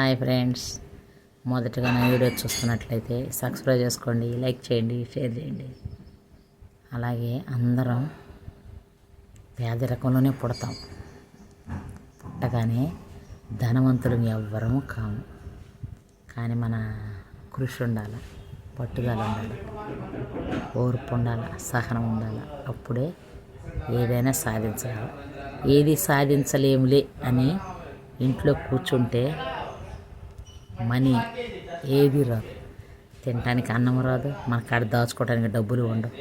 Hi friends. మొదటగా నా video చూస్తున్నట్లయితే సబ్స్క్రైబ్ చేసుకోండి లైక్ చేయండి షేర్ చేయండి. అలాగే అందరం పేదరికంలోనే పుడతాం. పుట్టగానే ధనవంతులు ఎవ్వరము కాము. కానీ మన కృషి ఉండాలి పట్టుదల ఉండాలి ఓర్పు ఉండాలి సహనం ఉండాలి. అప్పుడే ఏదైనా సాధించాలి ఏది సాధించలేములే అని ఇంట్లో కూర్చుంటే మనీ ఏది రాదు. తినడానికి అన్నం రాదు మన కాడ దాచుకోవడానికి డబ్బులు ఉండవు.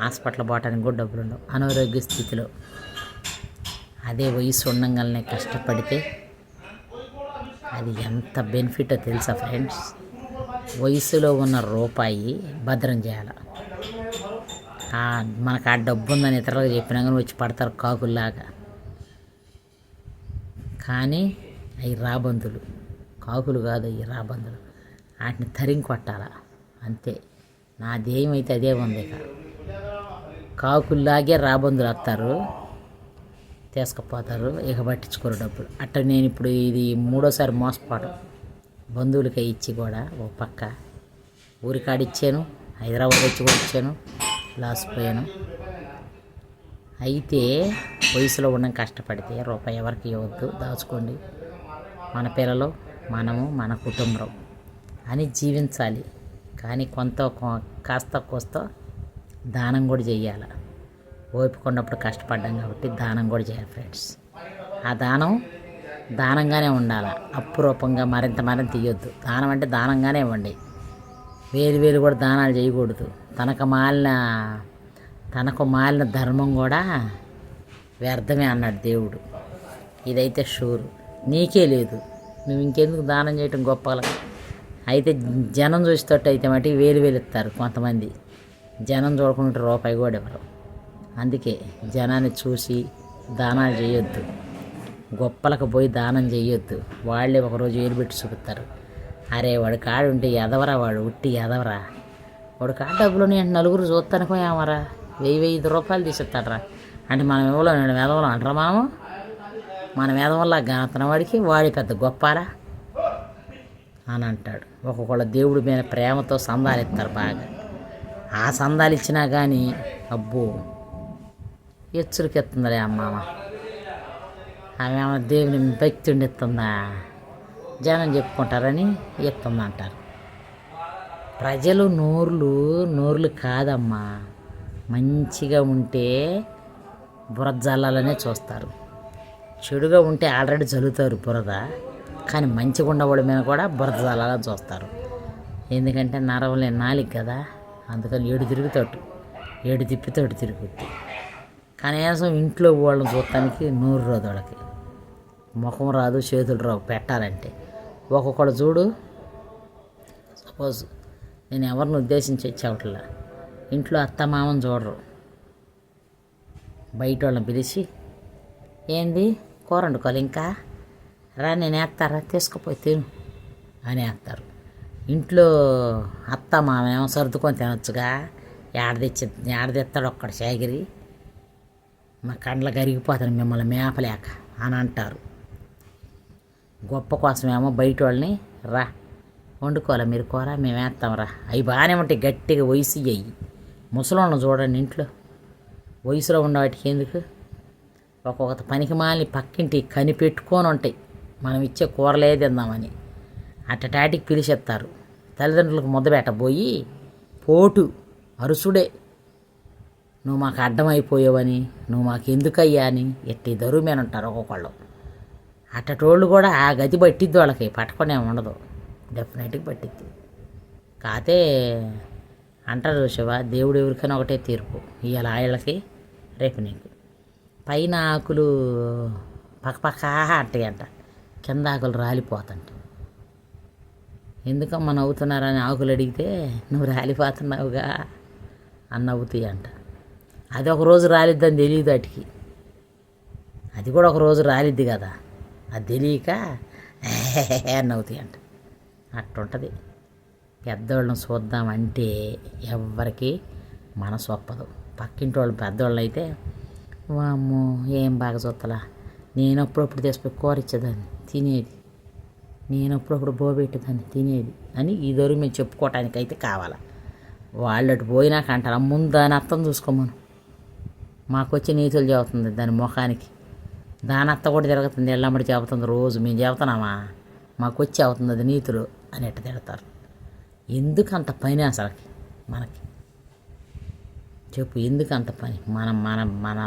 హాస్పిటల్ పోవడానికి కూడా డబ్బులు ఉండవు. అనారోగ్య స్థితిలో. అదే వయసు ఉండంగానే కష్టపడితే అది ఎంత బెనిఫిటో తెలుసా ఫ్రెండ్స్? వయసులో ఉన్న రూపాయి భద్రం చేయాలి. మనకు ఆ డబ్బు ఉందని ఇతరులకు చెప్పినా కానీ వచ్చి పడతారు కాకుల్లాగా. కానీ అవి రాబందులు. కాకులు కాదు ఈ రాబందులు. వాటిని తరిగి కొట్టాల అంతే. నా ధ్యేయం అయితే అదే ఉంది ఇక. కాకుల్లాగే రాబందులు వస్తారు తీసుకుపోతారు ఇక పట్టించుకోరు డబ్బులు. అట్ట నేను ఇప్పుడు ఇది మూడోసారి మోసపోవడం బంధువులకి ఇచ్చి కూడా ఓ పక్క. ఊరికాడిచ్చాను హైదరాబాద్ వచ్చి కూడా ఇచ్చాను లాస్ పోయాను. అయితే వయసులో ఉన్న కష్టపడితే రూపాయి ఎవరికి ఇవ్వద్దు దాచుకోండి. మన పిల్లలు మనము మన కుటుంబం అని జీవించాలి. కానీ కొంత కొ- కాస్త కోస్త దానం కూడా చేయాలి. ఓపికున్నప్పుడు కష్టపడ్డాం కాబట్టి దానం కూడా చేయాలి ఫ్రెండ్స్. ఆ దానం దానంగానే ఉండాలి. అప్పు రూపంగా మరింత మరింత ఇవ్వద్దు దానం అంటే దానంగానే ఇవ్వండి. వేరు వేరు కూడా దానాలు చేయకూడదు. తనకు మాలిన తనకు మాలిన ధర్మం కూడా వ్యర్థమే అన్నాడు దేవుడు. ఇదైతే షూర్ నీకే లేదు. నువ్వు ఇంకెందుకు దానం చేయటం గొప్పలా? అయితే జనం చూసేటట్టు అయితే మట్టి వేలు వేలు ఇస్తారు కొంతమంది. జనం చూడకుండా రూపాయి కూడా ఇవ్వరు. అందుకే జనాన్ని చూసి దానాలు చేయొద్దు. గొప్పలకు పోయి దానం చేయొద్దు. వాళ్ళే ఒకరోజు వేలు పెట్టి చూపుతారు. అరే వాడు కాడు ఉంటే ఎదవరా వాడు? ఉట్టి ఎదవరా? వాడు కాడ డబ్బులు నేను నలుగురు చూస్తానుకో ఏమరా? వెయ్యి వెయ్యి రూపాయలు తీసిస్తాడరా. అంటే మనం ఇవ్వలేము ఎదవలం అంటారా మనము మన మీద వల్ల ఘనతన వాడికి వాడి పెద్ద గొప్పారా? అని అంటాడు. ఒక్కొక్కళ్ళ దేవుడి మీద ప్రేమతో సందాలు ఇస్తారు బాగా. ఆ సందాలు ఇచ్చినా కానీ అబ్బో ఎచ్చురికెత్తుందిలే అమ్మామ ఆమె దేవుని భక్తి ఇస్తుందా? జనం చెప్పుకుంటారని ఇస్తుంది అంటారు ప్రజలు నోర్లు నోర్లు కాదమ్మా. మంచిగా ఉంటే బురద జల్లాలనే చూస్తారు. చెడుగా ఉంటే ఆల్రెడీ చల్లుతారు బురద కానీ మంచిగా ఉన్నవాడి మీద కూడా బురద చల్లాలని చూస్తారు. ఎందుకంటే నరవలే నాలుగు కదా అందుకని ఏడు తిరుగుతాడు. ఏడు తిప్పితోటి తిరుగుద్ది. కనీసం ఇంట్లో వాళ్ళని చూడటానికి నూరు రోజు వాళ్ళకి. ముఖం రాదు చేతులు రావు పెట్టాలంటే. ఒక్కొక్కడు చూడు సపోజ్ నేను ఎవరిని ఉద్దేశించి వచ్చేవట్లా ఇంట్లో అత్త మామని చూడరు. బయట వాళ్ళని పిలిచి ఏంది? కూర వండుకోవాలి ఇంకా? రా నేను వేస్తారా తీసుకుపోయి తిను అని వేస్తారు ఇంట్లో అత్త మామేమో సర్దుకొని తినొచ్చుగా. ఏడదిచ్చి ఏడదిస్తాడు ఒక్కడు శాగిరి మా కండ్ల కరిగిపోతాను మిమ్మల్ని మేపలేక అని అంటారు. గొప్ప కోసమేమో బయట వాళ్ళని రా వండుకోవాలా మీరు కూర? మేము వేస్తాం రా. అవి బాగానే ఉంటాయి గట్టిగా వయసు అయ్యి ముసలోళ్ళని చూడండి ఇంట్లో. వయసులో ఉన్న వాటికి ఎందుకు? ఒక్కొక్క పనికి మాలిని పక్కింటి కనిపెట్టుకొని ఉంటాయి మనం ఇచ్చే కూరలే తిందామని. అట్టటాటికి పిలిచేస్తారు తల్లిదండ్రులకు ముద్ద పెట్టబోయి పోటు అరుసుడే. నువ్వు మాకు అడ్డమైపోయావని నువ్వు మాకు ఎందుకయ్యా అని ఎట్టి దరుమేన ఉంటారు ఒక్కొక్కళ్ళు. అట్టటోళ్ళు కూడా ఆ గతి పట్టిద్ది వాళ్ళకి పట్టకుండా ఏమి ఉండదు. డెఫినెట్గా పట్టిద్ది. కాతే అంటారు శివ దేవుడు ఎవరికైనా ఒకటే తీర్పు. ఇవాళ ఆయళ్ళకి రేపు నీకు. పైన ఆకులు పక్కపక్క అంటాయి అంట కింద ఆకులు రాలిపోతంట ఎందుకమ్మ నవ్వుతున్నారని ఆకులు అడిగితే నువ్వు రాలిపోతున్నావుగా అని నవ్వుతాయి అంట అది ఒక రోజు రాలిద్దని తెలియదు వాటికి అది కూడా ఒక రోజు రాలిద్ది కదా. అది తెలియక అని నవ్వుతాయి అంట అట్టుంటుంది. పెద్దవాళ్ళని చూద్దామంటే ఎవ్వరికి మనసు ఒప్పదు. పక్కింటి వాళ్ళు పెద్దవాళ్ళు అయితే వామ్మో ఏం బాగా చూస్తలా నేను అప్పుడప్పుడు తెచ్చిపోయి కూర ఇచ్చేదాన్ని తినేది. నేను అప్పుడప్పుడు బోబెట్టేదాన్ని తినేది. అని ఇద్దరు మేము చెప్పుకోవటానికి అయితే కావాలా? వాళ్ళటి పోయినాక అంటారు ముందు దాని అర్థం చూసుకోమను. మాకు వచ్చి నీతులు చెబుతుంది దాని ముఖానికి. దాని అత్త కూడా తిరుగుతుంది ఎల్లమ్మడి చెబుతుంది రోజు మేము చెబుతున్నామా? మాకు వచ్చి అవుతుంది అది నీతులు అని ఎట్ట తిడతారు. ఎందుకు అంత పని అసలుకి మనకి? చెప్పు ఎందుకు అంత పని? మనం మన మన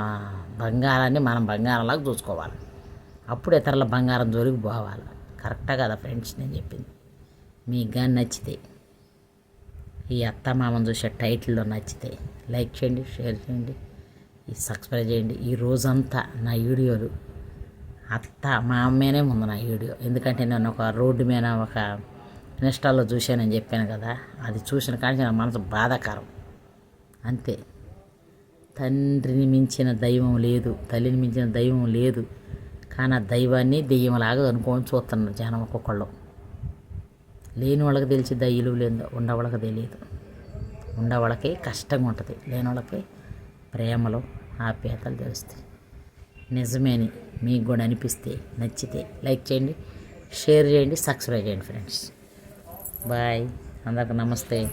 బంగారాన్ని మనం బంగారంలాగా చూసుకోవాలి. అప్పుడు ఇతరుల బంగారం జోలికి పోవాలి. కరెక్టా కదా ఫ్రెండ్స్? నేను చెప్పింది. మీకు కానీ నచ్చితే ఈ అత్త మామని చూసే టైటిల్లో నచ్చితే లైక్ చేయండి షేర్ చేయండి ఈ సబ్స్క్రైబ్ చేయండి. ఈ రోజంతా నా వీడియోలు అత్త మా అమ్మేనే ఉంది నా వీడియో. ఎందుకంటే నేను ఒక రోడ్డు మీద ఒక ఇన్స్టాల్లో చూశానని చెప్పాను కదా అది చూసిన కానీ నా మనసు బాధాకరం. అంతే. తండ్రిని మించిన దైవం లేదు తల్లిని మించిన దైవం లేదు. కానీ ఆ దైవాన్ని దెయ్యంలాగా అనుకోని చూస్తున్నారు జనం ఒక్కొక్కళ్ళు. లేని వాళ్ళకి తెలిసి దయ్యలు లేదో ఉండవాళ్ళకి తెలియదు. ఉండవాళ్ళకి కష్టంగా ఉంటుంది. లేని వాళ్ళకి ప్రేమలో ఆప్యాయతలు తెలుస్తాయి. నిజమేని మీకు కూడా అనిపిస్తే నచ్చితే లైక్ చేయండి షేర్ చేయండి సబ్స్క్రైబ్ చేయండి ఫ్రెండ్స్. బాయ్. అందరికి నమస్తే.